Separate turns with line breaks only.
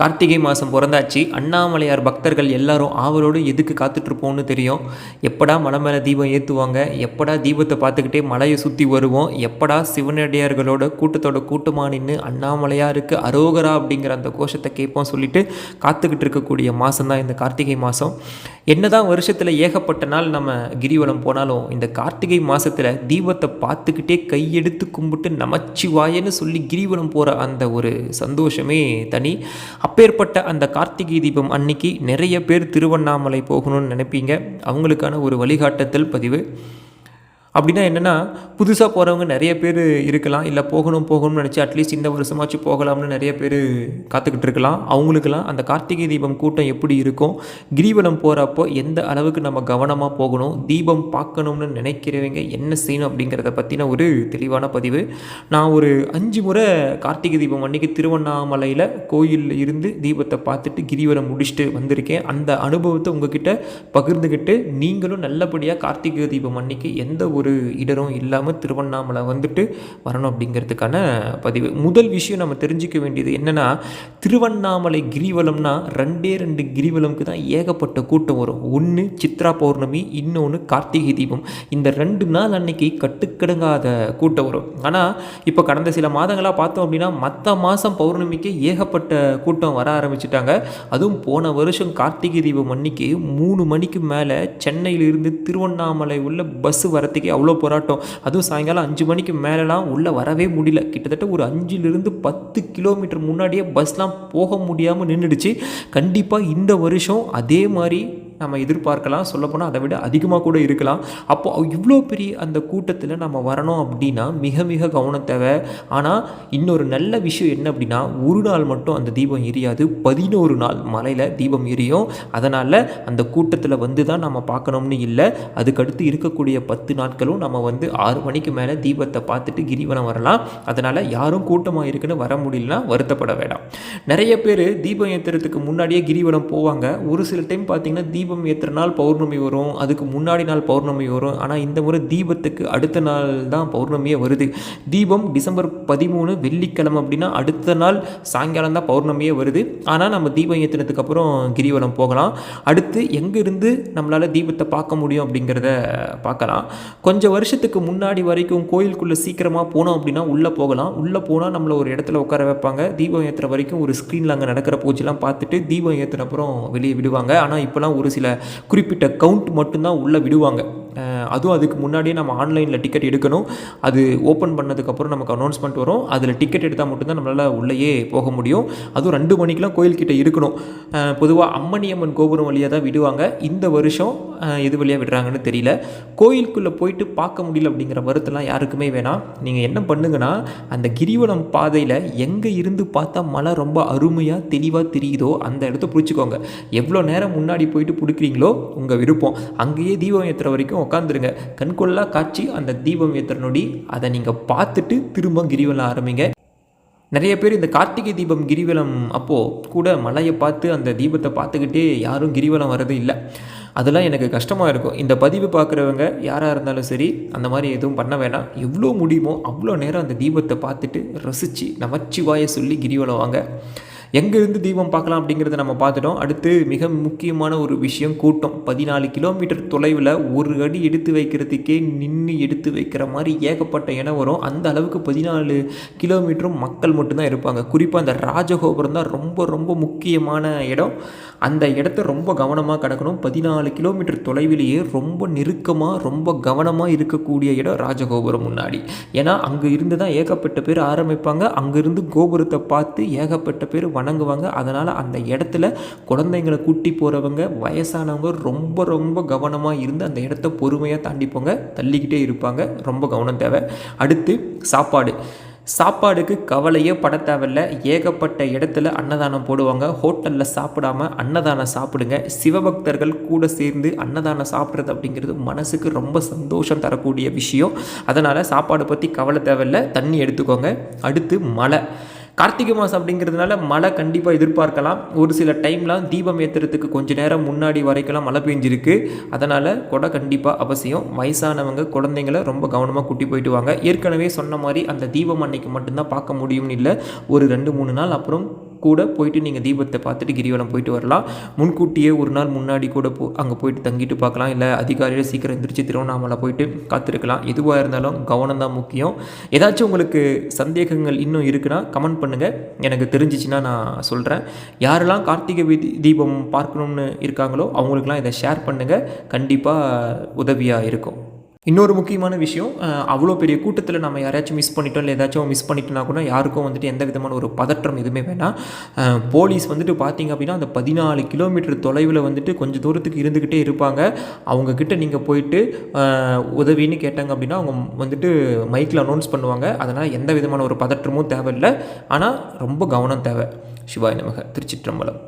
கார்த்திகை மாதம் பிறந்தாச்சு. அண்ணாமலையார் பக்தர்கள் எல்லாரும் ஆவலோடு எதுக்கு காத்துட்ருப்போம்னு தெரியும். எப்படா மலை மேலே தீபம் ஏற்றுவாங்க எப்படா தீபத்தை பார்த்துக்கிட்டே மலையை சுற்றி வருவோம்? எப்படா சிவனடியார்களோட கூட்டத்தோட கூட்டமாக நின்று அண்ணாமலையாருக்கு அரோகரா அப்படிங்கிற அந்த கோஷத்தை கேட்போம் சொல்லிட்டு காத்துக்கிட்டு இருக்கக்கூடிய மாதம் தான் இந்த கார்த்திகை மாதம். என்னதான் வருஷத்தில் ஏகப்பட்ட நாள் நம்ம கிரிவலம் போனாலும் இந்த கார்த்திகை மாதத்தில் தீபத்தை பார்த்துக்கிட்டே கையெடுத்து கும்பிட்டு நமச்சிவாயன்னு சொல்லி கிரிவலம் போகிற அந்த ஒரு சந்தோஷமே தனி. அப்பேற்பட்ட அந்த கார்த்திகை தீபம் அன்னைக்கு நிறைய பேர் திருவண்ணாமலை போகணும்னு நினைப்பீங்க. அவங்களுக்கான ஒரு வழிகாட்டுதல் பதிவு. அப்படின்னா என்னென்னா புதுசாக போகிறவங்க நிறைய பேர் இருக்கலாம். இல்லை போகணும் போகணும்னு நினச்சி அட்லீஸ்ட் இந்த வருஷமாச்சும் போகலாம்னு நிறைய பேர் காத்துக்கிட்டு இருக்கலாம். அவங்களுக்கெல்லாம் அந்த கார்த்திகை தீபம் கூட்டம் எப்படி இருக்கும்? கிரிவலம் போகிறப்போ எந்த அளவுக்கு நம்ம கவனமாக போகணும்? தீபம் பார்க்கணும்னு நினைக்கிறவங்க என்ன செய்யணும் அப்படிங்கிறத பற்றின ஒரு தெளிவான பதிவு. நான் ஒரு அஞ்சு முறை கார்த்திகை தீபம் அன்னைக்கு திருவண்ணாமலையில் கோயிலில் இருந்து தீபத்தை பார்த்துட்டு கிரிவலம் முடிச்சுட்டு வந்திருக்கேன். அந்த அனுபவத்தை உங்ககிட்ட பகிர்ந்துக்கிட்டு நீங்களும் நல்லபடியாக கார்த்திகை தீபம் அன்னைக்கு எந்த ஒரு இடரும் இல்லாமல் திருவண்ணாமலை வந்துட்டு வரணும் அப்படிங்கிறதுக்கான பதிவு. முதல் விஷயம் நம்ம தெரிஞ்சுக்க வேண்டியது என்னென்னா திருவண்ணாமலை கிரிவலம்னா ரெண்டே ரெண்டு கிரிவலம்க்கு தான் ஏகப்பட்ட கூட்டம் வரும். ஒன்று சித்ரா பௌர்ணமி இன்னொன்று கார்த்திகை தீபம். இந்த ரெண்டு நாள் அன்னைக்கு கட்டுக்கடங்காத கூட்டம் வரும். ஆனால் இப்போ கடந்த சில மாதங்களாக பார்த்தோம் அப்படின்னா மற்ற மாதம் பௌர்ணமிக்கு ஏகப்பட்ட கூட்டம் வர ஆரம்பிச்சிட்டாங்க. அதுவும் போன வருஷம் கார்த்திகை தீபம் அன்னைக்கு மூணு மணிக்கு மேலே சென்னையிலிருந்து திருவண்ணாமலை உள்ள பஸ் வரத்துக்கு அவ்வளோ போராட்டம். அதுவும் சாயங்காலம் அஞ்சு மணிக்கு மேலெலாம் உள்ளே வரவே முடியல. கிட்டத்தட்ட ஒரு அஞ்சுலேருந்து பத்து கிலோமீட்டர் முன்னாடியே பஸ்லாம் போக முடியாமல் நின்றுடுச்சு கண்டிப்பாக இந்த வருஷம் அதே மாதிரி நம்ம எதிர்பார்க்கலாம். சொல்லப்போனால் அதை விட அதிகமாக கூட இருக்கலாம். அப்போது இவ்வளோ பெரிய அந்த கூட்டத்தில் நம்ம வரணும் அப்படின்னா மிக மிக கவனம் தேவை. ஆனால் இன்னொரு நல்ல விஷயம் என்ன அப்படின்னா ஒரு நாள் மட்டும் அந்த தீபம் எரியாது. பதினோரு நாள் மலையில் தீபம் எரியும். அதனால் அந்த கூட்டத்தில் வந்து தான் நம்ம பார்க்கணும்னு இல்லை. அதுக்கடுத்து இருக்கக்கூடிய பத்து நாட்களும் நம்ம வந்து ஆறு மணிக்கு மேலே தீபத்தை பார்த்துட்டு கிரிவனம் வரலாம். அதனால் யாரும் கூட்டமாக இருக்குன்னு வர முடியலனா வருத்தப்பட வேண்டாம். நிறைய பேர் தீபம் ஏற்றுறதுக்கு முன்னாடியே கிரிவனம் போவாங்க. ஒரு சில டைம் பார்த்தீங்கன்னா தீபம் தீபம் ஏற்றுற நாள் பௌர்ணமி வரும் அதுக்கு முன்னாடி நாள் பௌர்ணமி வரும். ஆனால் இந்த முறை தீபத்துக்கு அடுத்த நாள் தான் பௌர்ணமியே வருது. தீபம் டிசம்பர் பதிமூணு வெள்ளிக்கிழமை அப்படின்னா அடுத்த நாள் சாயங்காலம் தான் பௌர்ணமியே வருது. ஆனால் நம்ம தீபம் ஏற்றினதுக்கப்புறம் கிரிவலம் போகலாம். அடுத்து எங்கேருந்து நம்மளால் தீபத்தை பார்க்க முடியும் அப்படிங்கிறத பார்க்கலாம். கொஞ்சம் வருஷத்துக்கு முன்னாடி வரைக்கும் கோயிலுக்குள்ளே சீக்கிரமாக போனோம் அப்படின்னா உள்ளே போகலாம். உள்ளே போனால் நம்மளை ஒரு இடத்துல உட்கார வைப்பாங்க. தீபம் ஏற்றுற வரைக்கும் ஒரு ஸ்க்ரீனில் அங்கே நடக்கிற பூஜைலாம் பார்த்துட்டு தீபம் ஏற்றின அப்புறம் வெளியே விடுவாங்க. ஆனால் இப்போலாம் ஒரு சில குறிப்பிட்ட கவுண்ட் மட்டும்தான் உள்ளே விடுவாங்க. அதுவும் அதுக்கு முன்னாடியே நம்ம ஆன்லைனில் டிக்கெட் எடுக்கணும். அது ஓப்பன் பண்ணதுக்கப்புறம் நமக்கு அனௌன்ஸ்மெண்ட் வரும். அதில் டிக்கெட் எடுத்தால் மட்டும்தான் நம்மளால் உள்ளேயே போக முடியும். அதுவும் ரெண்டு மணிக்கெலாம் கோயில்கிட்ட இருக்கணும். பொதுவாக அம்மணியம்மன் கோபுரம் வழியாக தான் விடுவாங்க. இந்த வருஷம் எது வழியாக விடுறாங்கன்னு தெரியல. கோயிலுக்குள்ளே போயிட்டு பார்க்க முடியல அப்படிங்கிற வருத்தம்லாம் யாருக்குமே வேணாம். நீங்கள் என்ன பண்ணுங்கன்னா அந்த கிரிவலம் பாதையில் எங்கே இருந்து பார்த்தா மலை ரொம்ப அருமையாக தெளிவாக தெரியுதோ அந்த இடத்த பிடிச்சிக்கோங்க. எவ்வளோ நேரம் முன்னாடி போயிட்டு பிடிக்கிறீங்களோ உங்கள் விருப்பம். அங்கேயே தீபம் ஏற்றுற வரைக்கும் உட்காந்துருங்க கண்கொள்ளா காட்சி அந்த தீபம் ஏற்றுற நொடி அதை நீங்கள் பார்த்துட்டு திரும்ப கிரிவலம் ஆரம்பிங்க. நிறைய பேர் இந்த கார்த்திகை தீபம் கிரிவலம் அப்போது கூட மலையை பார்த்து அந்த தீபத்தை பார்த்துக்கிட்டே யாரும் கிரிவலம் வர்றது இல்லை. அதெல்லாம் எனக்கு கஷ்டமாக இருக்கும். இந்த பதிவு பார்க்குறவங்க யாராக இருந்தாலும் சரி அந்த மாதிரி எதுவும் பண்ண வேணாம். எவ்வளோ முடியுமோ அவ்வளோ நேரம் அந்த தீபத்தை பார்த்துட்டு ரசித்து நமச்சிவாய சொல்லி கிரிவலம் வாங்க. எங்கேருந்து தீபம் பார்க்கலாம் அப்படிங்கிறத நம்ம பார்த்துட்டோம். அடுத்து மிக முக்கியமான ஒரு விஷயம் கூட்டம். பதினாலு கிலோமீட்டர் தொலைவில் ஒரு அடி எடுத்து வைக்கிறதுக்கே நின்று எடுத்து வைக்கிற மாதிரி ஏகப்பட்ட இடம் வரும். அந்த அளவுக்கு பதினாலு கிலோமீட்டரும் மக்கள் மட்டும்தான் இருப்பாங்க. குறிப்பாக அந்த ராஜகோபுரம் தான் ரொம்ப ரொம்ப முக்கியமான இடம். அந்த இடத்த ரொம்ப கவனமாக கிடக்கணும். பதினாலு கிலோமீட்டர் தொலைவிலேயே ரொம்ப நெருக்கமாக ரொம்ப கவனமாக இருக்கக்கூடிய இடம் ராஜகோபுரம் முன்னாடி. ஏன்னா அங்கே இருந்து தான் ஏகப்பட்ட பேர் ஆரம்பிப்பாங்க. அங்கேருந்து கோபுரத்தை பார்த்து ஏகப்பட்ட பேர் வணங்குவாங்க. அதனால் அந்த இடத்துல குழந்தைங்களை கூட்டி போகிறவங்க வயசானவங்க ரொம்ப ரொம்ப கவனமாக இருந்து அந்த இடத்த பொறுமையாக தாண்டிப்போங்க. தள்ளிக்கிட்டே இருப்பாங்க. ரொம்ப கவனம் தேவை. அடுத்து சாப்பாடு. சாப்பாடுக்கு கவலையே பட தேவையில்ல. ஏகப்பட்ட இடத்துல அன்னதானம் போடுவாங்க. ஹோட்டலில் சாப்பிடாம அன்னதானம் சாப்பிடுங்க. சிவபக்தர்கள் கூட சேர்ந்து அன்னதானம் சாப்பிட்றது அப்படிங்கிறது மனசுக்கு ரொம்ப சந்தோஷம் தரக்கூடிய விஷயம். அதனால் சாப்பாடு பற்றி கவலை தேவையில்ல. தண்ணி எடுத்துக்கோங்க. அடுத்து மழை. கார்த்திகை மாதம் அப்படிங்கிறதுனால மழை கண்டிப்பாக எதிர்பார்க்கலாம். ஒரு சில டைம்லாம் தீபம் ஏற்றுறதுக்கு கொஞ்சம் நேரம் முன்னாடி வரைக்கும்லாம் மழை பெஞ்சிருக்கு. அதனால் கொடை கண்டிப்பாக அவசியம். வயசானவங்க குழந்தைங்கள ரொம்ப கவனமாக கூட்டி போயிட்டு வாங்க. ஏற்கனவே சொன்ன மாதிரி அந்த தீபம் அன்னைக்கு மட்டும்தான் பார்க்க முடியும்னு இல்லை. ஒரு ரெண்டு மூணு நாள் அப்புறம் கூட போயிட்டு நீங்கள் தீபத்தை பார்த்துட்டு கிரிவலம் போயிட்டு வரலாம். முன்கூட்டியே ஒரு நாள் முன்னாடி கூட போ அங்கே போயிட்டு தங்கிட்டு பார்க்கலாம். இல்லை அதிகாலையில் சீக்கிரம் எந்திரிச்சு திருவண்ணாமலை போயிட்டு காத்திருக்கலாம். எதுவாக இருந்தாலும் கவனம் தான் முக்கியம். ஏதாச்சும் உங்களுக்கு சந்தேகங்கள் இன்னும் இருக்குன்னா கமெண்ட் பண்ணுங்கள் எனக்கு தெரிஞ்சிச்சுன்னா நான் சொல்கிறேன் யாரெல்லாம் கார்த்திகை வி- தீபம் பார்க்கணும்னு இருக்காங்களோ அவங்களுக்குலாம் இதை ஷேர் பண்ணுங்கள் கண்டிப்பாக உதவியாக இருக்கும். இன்னொரு முக்கியமான விஷயம் அவ்வளோ பெரிய கூட்டத்தில் நம்ம யாரையாச்சும் மிஸ் பண்ணிட்டோம் இல்லை ஏதாச்சும் மிஸ் பண்ணிட்டோம்னா கூட யாருக்கும் வந்துட்டு எந்த விதமான ஒரு பதற்றம் எதுவுமே வேணாம். போலீஸ் வந்துட்டு பார்த்தீங்க அப்படின்னா அந்த பதினாலு கிலோமீட்டர் தொலைவில் வந்துட்டு கொஞ்சம் தூரத்துக்கு இருந்துக்கிட்டே இருப்பாங்க. அவங்கக்கிட்ட நீங்கள் போயிட்டு உதவின்னு கேட்டாங்க அப்படின்னா அவங்க வந்துட்டு மைக்கில் அனௌன்ஸ் பண்ணுவாங்க. அதனால் எந்த விதமான ஒரு பதற்றமும் தேவையில்லை. ஆனால் ரொம்ப கவனம் தேவை. சிவாய் நமக திருச்சிற்றம்பலம்.